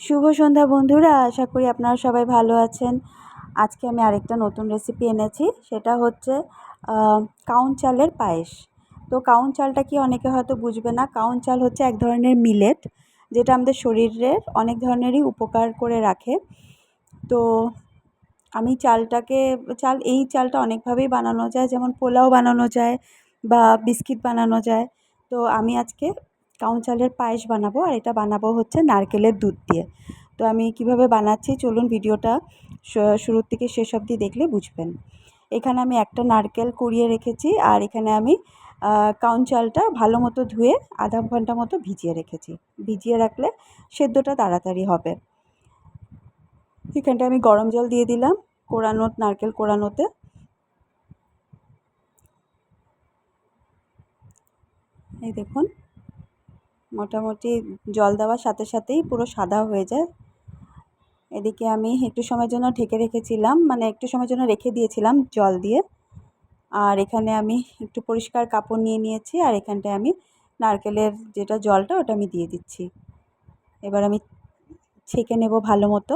শুভ সন্ধ্যা বন্ধুরা, আশা করি আপনারা সবাই ভালো আছেন। আজকে আমি আরেকটা নতুন রেসিপি এনেছি, সেটা হচ্ছে কাউন চালের পায়েস। তো কাউন চালটা কি অনেকে হয়তো বুঝবে না, কাউন চাল হচ্ছে এক ধরনের মিলেট যেটা আমাদের শরীরের অনেক ধরনেরই উপকার করে রাখে। তো আমি চালটাকে, চাল, এই চালটা অনেকভাবেই বানানো যায়, যেমন পোলাও বানানো যায় বা বিস্কিট বানানো যায়। তো আমি আজকে চালের পায়েস বানাবো আর এটা বানাবো হচ্ছে নারকেলের দুধ দিয়ে। তো আমি কীভাবে বানাচ্ছি চলুন ভিডিওটা শুরুর থেকে শেষ অবধি দেখলে বুঝবেন। এখানে আমি একটা নারকেল কুড়িয়ে রেখেছি আর এখানে আমি কাউন চালটা ভালো মতো ধুয়ে আধা ঘণ্টা মতো ভিজিয়ে রেখেছি। ভিজিয়ে রাখলে সেদ্ধটা তাড়াতাড়ি হবে। এখানটা আমি গরম জল দিয়ে দিলাম কোরানো, নারকেল কোরানোতে। এই দেখুন। মোটামুটি জল দেওয়ার সাথে সাথেই পুরো সাদা হয়ে যায়। এদিকে আমি একটু সময়ের জন্য ঢেকে রেখেছিলাম মানে একটু সময়ের জন্য রেখে দিয়েছিলাম জল দিয়ে। আর এখানে আমি একটু পরিষ্কার কাপড় নিয়ে নিয়েছি, আর এখানটায় আমি নারকেলের যেটা জলটা ওটা আমি দিয়ে দিচ্ছি। এবার আমি ছেঁকে নেব ভালো মতো।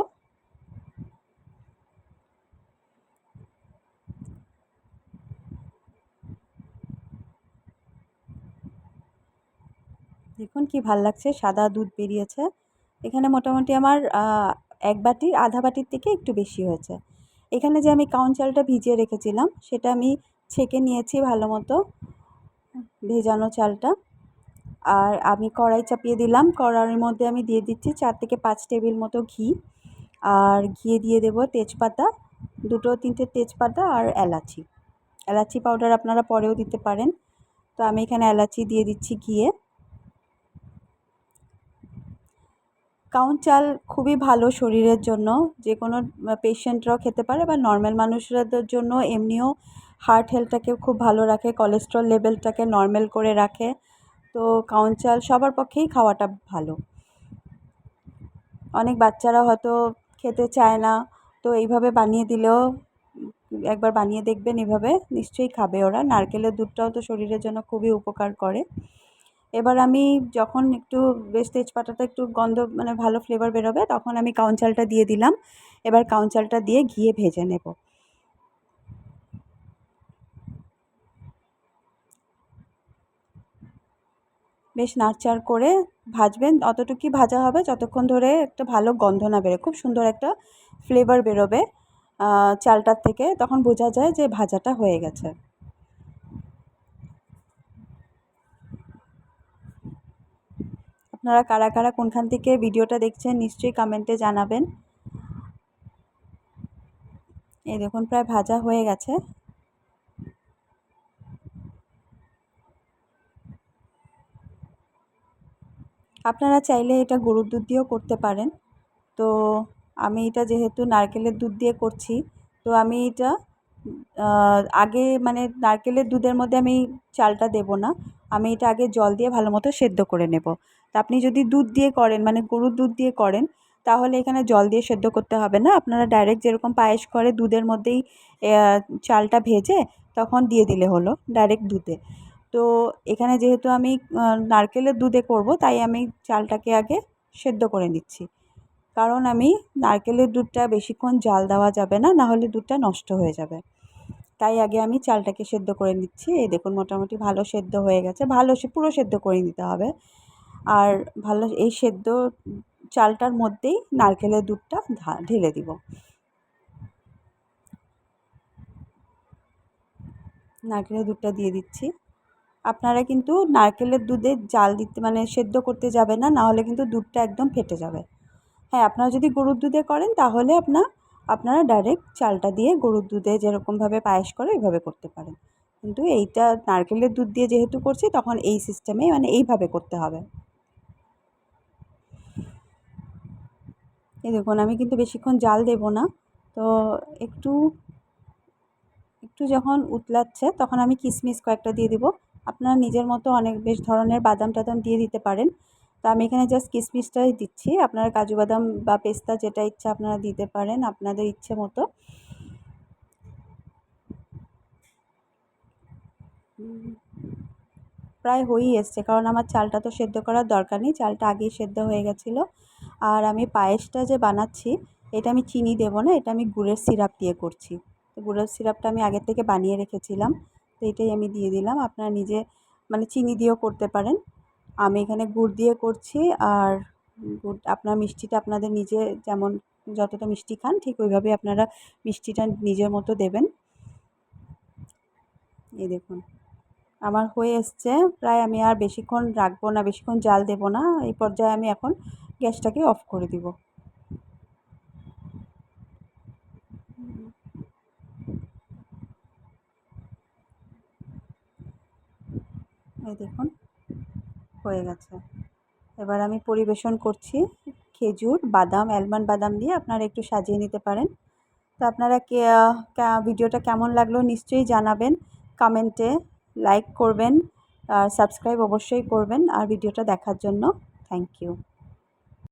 দেখুন কি ভালো লাগছে, সাদা দুধ বেরিয়েছে। এখানে মোটামুটি আমার এক বাটির আধা বাটির থেকে একটু বেশি হয়েছে। এখানে যে আমি কাউন চালটা ভিজিয়ে রেখেছিলাম, সেটা আমি ছেঁকে নিয়েছি ভালো মতো, ভেজানো চালটা। আর আমি কড়াই চাপিয়ে দিলাম, কড়াইয়ের মধ্যে আমি দিয়ে দিচ্ছি চার থেকে পাঁচ টেবিল মতো ঘি। আর ঘিয়ে দিয়ে দেবো তেজপাতা, দুটো তিনটে তেজপাতা আর এলাচি। এলাচি পাউডার আপনারা পরেও দিতে পারেন। তো আমি এখানে এলাচি দিয়ে দিচ্ছি ঘিয়ে। কাউন চাল খুবই ভালো শরীরের জন্য। যে কোনো পেশেন্টরাও খেতে পারে, বা নর্মাল মানুষদের জন্য এমনিও হার্ট হেলথটাকে খুব ভালো রাখে কোলেস্ট্রল লেভেলটাকে নর্মাল করে রাখে। তো কাউন চাল সবার পক্ষেই খাওয়াটা ভালো। অনেক বাচ্চারা হয়তো খেতে চায় না, তো এইভাবে বানিয়ে দিলেও, একবার বানিয়ে দেখবেন এভাবে নিশ্চয়ই খাবে ওরা। নারকেলের দুধটাও তো শরীরের জন্য খুবই উপকার করে। এবার আমি যখন একটু বেশ তেজপাতাটা একটু গন্ধ মানে ভালো ফ্লেভার বেরোবে, তখন আমি কাউন চালটা দিয়ে দিলাম। এবার কাউন চালটা দিয়ে ঘিয়ে ভেজে নেব। বেশ নাড়চাড় করে ভাজবেন, অতটুকুই ভাজা হবে, যতক্ষণ ধরে একটা ভালো গন্ধ না বেরোয়, খুব সুন্দর একটা ফ্লেভার বেরোবে চালটার থেকে। তখন বোঝা যায় যে ভাজাটা হয়ে গেছে। আপনারা কারা কারা কোনখান থেকে ভিডিওটা দেখছেন নিশ্চয়ই কমেন্টে জানাবেন। এই দেখুন, প্রায় ভাজা হয়ে গেছে। আপনারা চাইলে এটা গরুর দুধ দিয়েও করতে পারেন। তো আমি এটা যেহেতু নারকেলের দুধ দিয়ে করছি, তো আমি এটা আগে মানে নারকেলের দুধের মধ্যে আমি চালটা দেবো না। আমি এটা আগে জল দিয়ে ভালো মতো সেদ্ধ করে নেব। তা আপনি যদি দুধ দিয়ে করেন মানে গরুর দুধ দিয়ে করেন, তাহলে এখানে জল দিয়ে সেদ্ধ করতে হবে না। আপনারা ডাইরেক্ট যেরকম পায়েস করে দুধের মধ্যেই চালটা ভেজে তখন দিয়ে দিলে হলো ডাইরেক্ট দুধে। তো এখানে যেহেতু আমি নারকেলের দুধে করব, তাই আমি চালটাকে আগে সেদ্ধ করে নিচ্ছি। কারণ আমি নারকেলের দুধটা বেশিক্ষণ জাল দেওয়া যাবে না, নাহলে দুধটা নষ্ট হয়ে যাবে। তাই আগে আমি চালটাকে সেদ্ধ করে নিচ্ছি। এই দেখুন, মোটামুটি ভালো সেদ্ধ হয়ে গেছে। ভালো পুরো সেদ্ধ করে নিতে হবে। আর ভালো এই সেদ্ধ চালটার মধ্যেই নারকেলের দুধটা ঢেলে দিব। নারকেলের দুধটা দিয়ে দিচ্ছি। আপনারা কিন্তু নারকেলের দুধে জাল দিতে মানে সেদ্ধ করতে যাবে না, নাহলে কিন্তু দুধটা একদম ফেটে যাবে। হ্যাঁ আপনারা যদি গরুর দুধে করেন, তাহলে আপনার আপনারা ডাইরেক্ট চালটা দিয়ে গরুর দুধে যেরকমভাবে পায়েস করে, ওইভাবে করতে পারেন। কিন্তু এইটা নারকেলের দুধ দিয়ে যেহেতু করছি, তখন এই সিস্টেমে মানে এইভাবে করতে হবে। এই দেখুন, আমি কিন্তু বেশিক্ষণ জাল দেব না। তো একটু একটু যখন উতলাচ্ছে, তখন আমি কিশমিশ কয়েকটা দিয়ে দিব। আপনারা নিজের মতো অনেক বেশ ধরনের বাদাম টাদাম দিয়ে দিতে পারেন। তো আমি এখানে জাস্ট কিশমিশটাই দিচ্ছি। আপনারা কাজু বাদাম বা পেস্তা যেটা ইচ্ছা আপনারা দিতে পারেন, আপনাদের ইচ্ছে মতো। প্রায় হয়েই এসছে, কারণ আমার চালটা তো সেদ্ধ করার দরকার নেই। চালটা আগেই সেদ্ধ হয়ে গেছিল। আর আমি পায়েসটা যে বানাচ্ছি, এটা আমি চিনি দেবো না, এটা আমি গুড়ের সিরাপ দিয়ে করছি। তো গুড়ের সিরাপটা আমি আগের থেকে বানিয়ে রেখেছিলাম, তো এটাই আমি দিয়ে দিলাম। আপনারা নিজে মানে চিনি দিয়েও করতে পারেন। আমি এখানে গুড় দিয়ে করছি আর গুড়, আপনার মিষ্টিটা আপনাদের নিজে যেমন যতটা মিষ্টি খান, ঠিক ওইভাবেই আপনারা মিষ্টিটা নিজের মতো দেবেন। এই দেখুন, আমার হয়ে এসছে। প্রায় আমি আর বেশিক্ষণ রাখব না, বেশিক্ষণ জাল দেবো না। এই পর্যায়ে আমি এখন গ্যাসটাকে অফ করে দিব। এই দেখুন, হয়ে গেছে। এবার আমি পরিবেশন করছি খেজুর, বাদাম, অ্যালমন্ড বাদাম দিয়ে আপনারা একটু সাজিয়ে নিতে পারেন। তো আপনারা কে ভিডিওটা কেমন লাগল নিশ্চয়ই জানাবেন। কমেন্টে লাইক করবেন আর সাবস্ক্রাইব অবশ্যই করবেন আর ভিডিওটা দেখার জন্য থ্যাংক ইউ।